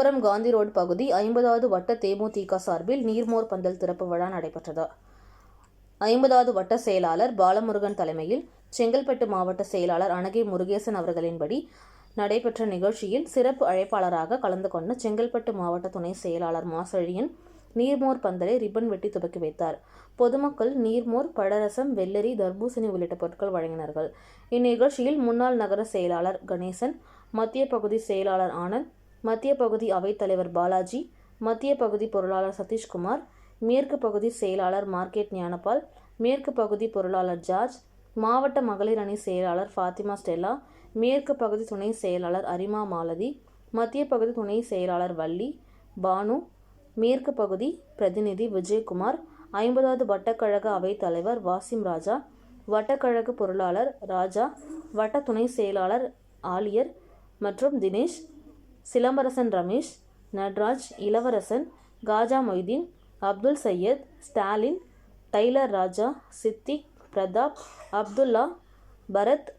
Salem Gandhi road பகுதி ஐம்பதாவது வட்ட தேமுதிக சார்பில் நீர்மோர் பந்தல் திறப்பு விழா நடைபெற்றது. ஐம்பதாவது வட்ட செயலாளர் பாலமுருகன் தலைமையில் செங்கல்பட்டு மாவட்ட செயலாளர் அனகை முருகேசன் அவர்களின்படி நடைபெற்ற நிகழ்ச்சியில் சிறப்பு அழைப்பாளராக கலந்து கொண்ட செங்கல்பட்டு மாவட்ட துணை செயலாளர் மாசழியன் நீர்மோர் பந்தலை ரிப்பன் வெட்டி துவக்கி வைத்தார். பொதுமக்கள் நீர்மோர் பழரசம் வெள்ளரி தர்பூசணி உள்ளிட்ட பொருட்கள் வழங்கினார்கள். இந்நிகழ்ச்சியில் முன்னாள் நகர செயலாளர் கணேசன் மத்திய பகுதி செயலாளர் ஆனந்த் மத்திய பகுதி அவைத்தலைவர் பாலாஜி மத்திய பகுதி பொருளாளர் சதீஷ்குமார் மேற்கு பகுதி செயலாளர் மார்க்கெட் ஞானபால் மேற்கு பகுதி பொருளாளர் ஜார்ஜ் மாவட்ட மகளிர் அணி செயலாளர் ஃபாத்திமா ஸ்டெல்லா மேற்கு பகுதி துணை செயலாளர் அரிமா மாலதி மத்திய பகுதி துணை செயலாளர் வள்ளி பானு மேற்கு பகுதி பிரதிநிதி விஜயகுமார் ஐம்பதாவது வட்டக்கழக அவைத்தலைவர் வாசிம் ராஜா வட்டக்கழக பொருளாளர் ராஜா வட்ட துணை செயலாளர் ஆலியர் மற்றும் தினேஷ் சிலம்பரசன் ரமேஷ் நட்ராஜ் இளவரசன் காஜா மொய்தீன் அப்துல் சையத் ஸ்டாலின் டைலர் ராஜா சித்திக் பிரதாப் அப்துல்லா பரத்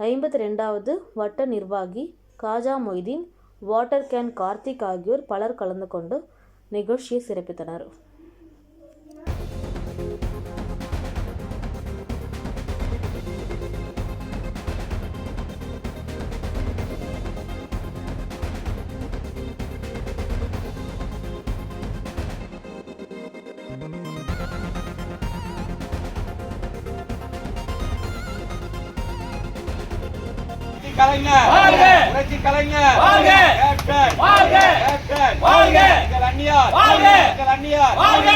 ஐம்பத்தி ரெண்டாவது வட்ட நிர்வாகி காஜா மொய்தீன் வாட்டர் கேன் கார்த்திக் ஆகியோர் பலர் கலந்து கொண்டு நிகழ்ச்சியை சிறப்பித்தனர். கலைஞர்! புரட்சி கலைஞர் வாழ்க! கேப்டன் வாழ்க! கேப்டன் வாழ்க! எங்கள் வாழ்க! எங்கள் வாழ்க!